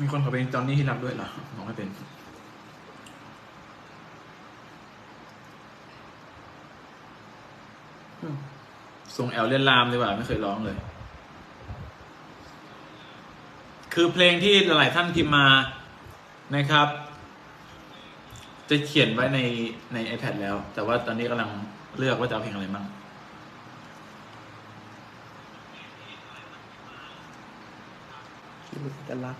มีคนขอเพลงจอนนี่ที่รักด้วยเหรอร้องไม่เป็นอืมทรงแอลเล่นลามดีกว่าไม่เคยร้องเลย คือเพลงที่หลายท่านพิมพ์มานะครับ จะเขียนไว้ในใน iPad แล้ว แต่ว่าตอนนี้กำลังเลือกว่าจะเอาเพลงอะไรบ้าง ที่รู้สึกจะรัก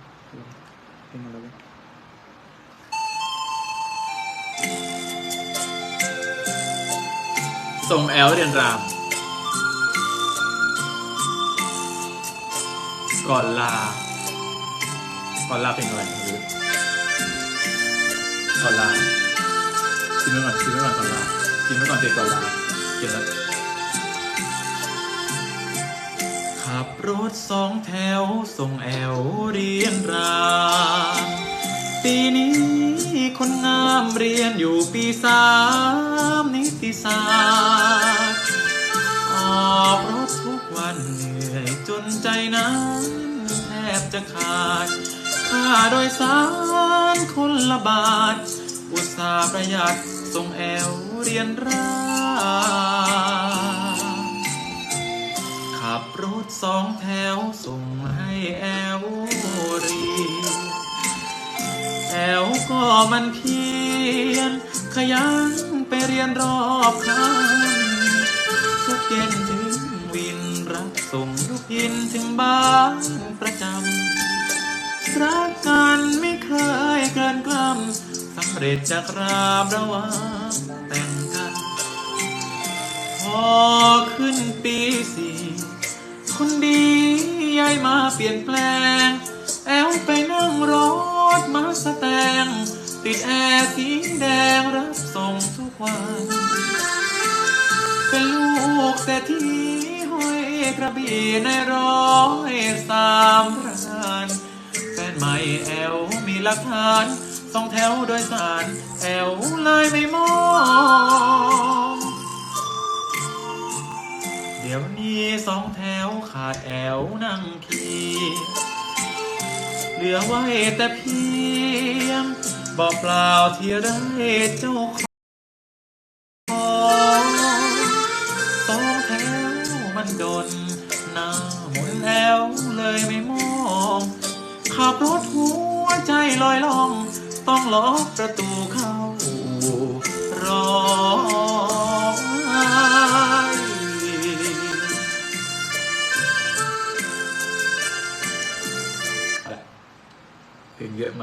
เป็นอะไรทรงแอลเรียนราม ก่อนลา ก่อนลาเป็นอะไรหรือก่อนลากินไว้ก่อนกินไว้ก่อนก่อนลากินไว้ก่อนเด็กก่อนลากินแล้ว รถสองแถวส่งแอลเรียนรา ปีนี้คนงามเรียนอยู่ปีสามนิติศาสตร์ออกรถทุกวันเหนื่อยจนใจนั้นแทบจะขาด ค่าโดยสารคนละบาท อุตสาห์ประหยัดส่งแอลเรียนรา รถสองแถวส่งให้แอลรีแอลก็มันเพียรขยันไปเรียนรอบคันทุกเย็นถึงวินรับส่งทุกยินถึงบ้านประจำรักกันไม่เคยเกินกล้ำสำเร็จจากรามระวางแต่งกัน พอขึ้นปีสี่ คนดียายมาเปลี่ยนแปลง แอลไปนั่งรถมาสแตง ติดแอร์สีแดงรับส่งทุกวัน เป็นลูกเศรษฐีห้อยกระบี่ในร้อยสามรานแฟนใหม่แอลมีหลักฐานสองแถวโดยสารแอลเลยไม่มอง ดี๋ยวนี้สองแถวขาดแอวนั่งขี่เหลือไว้แต่เพียงบอกเปล่าที่ได้เจ้าของสองแถวมันดนหน้าหมุนแอวเลยไม่มองขับรถหัวใจลอยล่อง ต้องล็อกประตูเข้า เพ